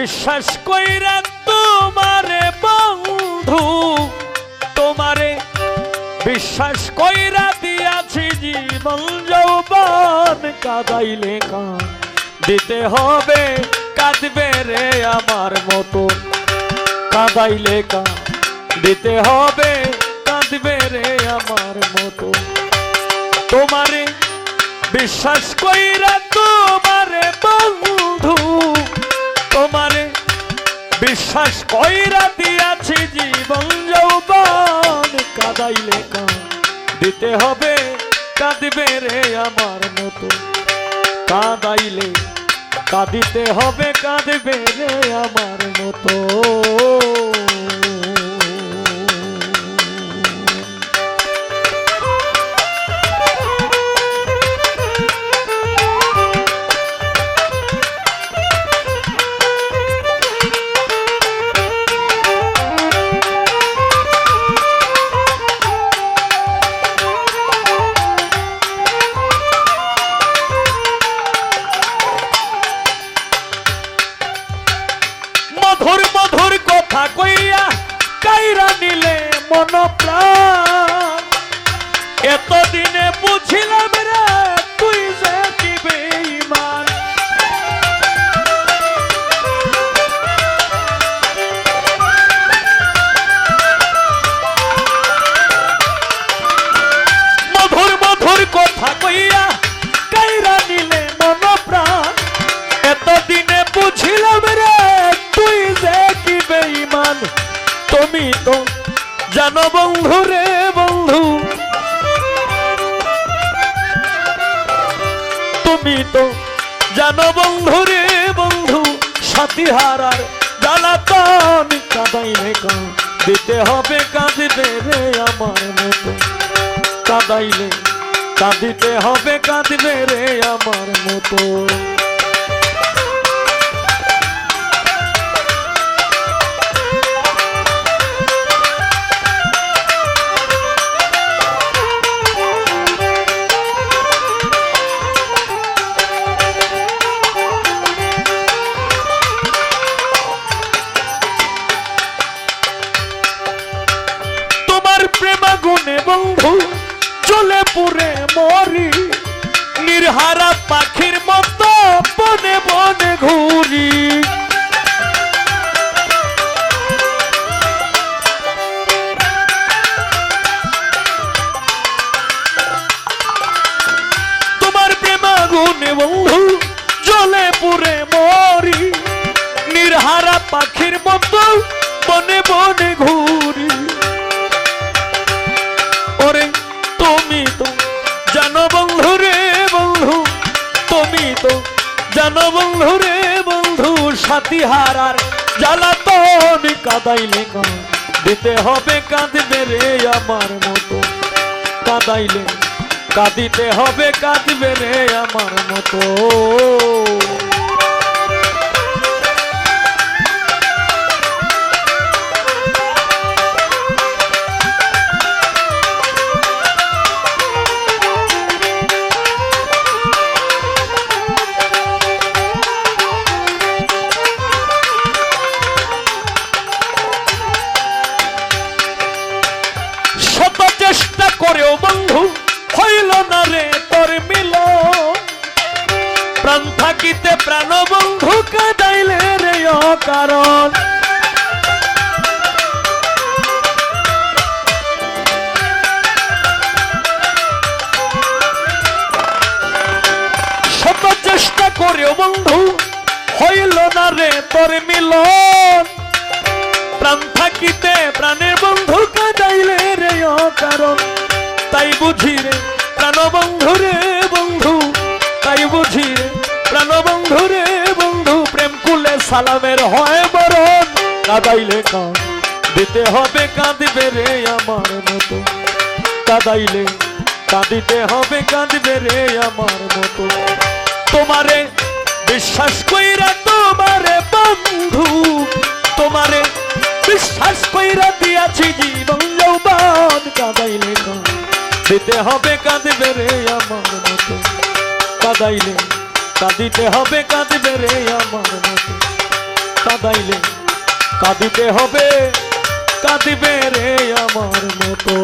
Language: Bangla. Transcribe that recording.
বিশ্বাস কইরা তোমারে বন্ধু, তোমারে বিশ্বাস কইরা দিয়াছি জীবন যৌবন কাদাইলে কান। দিতে হবে, কাঁদবে রে আমার মতো। কাদাইলে কান। দিতে হবে, কাঁদবে রে আমার মতো। তোমারে বিশ্বাস কইরা তোমারে বন্ধু। তোমারে বিশ্বাস কইরা দিয়াছি জীবন যৌবন কাদাইলে দিতে হবে, কাঁদবে রে আমার মতো। কাদাইলে, কাঁদিতে হবে, কাঁদবে রে আমার মতো। No. জানো বন্ধু রে বন্ধু। তুমি তো জানো বন্ধু রে বন্ধু। সাথী হারার জ্বালাতন কাদাইলে কান দিতে হবে কাঁদিতে রে আমার মতো। কাদাইলে, কাঁদিতে হবে কাঁদবে রে আমার বন্ধু, চলে পুরে মরি। নির্হারা পাখির মতো বনে বনে ঘুরি। তোমার প্রেমা গুণে বন্ধু জলে পুরে মরি। নির্হারা পাখির মতো বনে বনে ঘুরি। তো জানো বন্ধু রে বন্ধু, সাথী হারার আমি কাদাইলে লেখা। দিতে হবে, কাঁদবে রে আমার মতো। কাদাইলে কাঁদিতে হবে, কাঁদবে রে আমার মতো। করেও বন্ধু, হইল না রে তোর মিল প্রাণ থাকিতে প্রাণ বন্ধু কাদাইলে রে কারণ চেষ্টা করেও বন্ধু, হইল না রে তোর প্রাণ থাকিতে প্রাণের বন্ধু কাদাইলে রে কারণ তাই বুঝি রে প্রাণ বন্ধু রে বন্ধু। তাই বুঝি রে প্রাণ বন্ধু রে বন্ধু। প্রেম কুলে সালামের হয় বরণ। কাদাইলে কান দিতে হবে, কাঁদবে রে আমার মতো। কাদাইলে, কাঁদিতে হবে, কাঁদবে রে আমার মতো। তোমারে বিশ্বাস কইরা তোমারে বন্ধু। তোমারে বিশ্বাস কইরা দিয়াছি জীবন যৌবন। কাদাইলে দিতে হবে, কাঁদবে রে আমার মতো। কাদাইলে, কাঁদিতে হবে, কাঁদবে রে আমার মতো। কাদাইলে, কাঁদিতে হবে, কাঁদবে রে আমার মতো।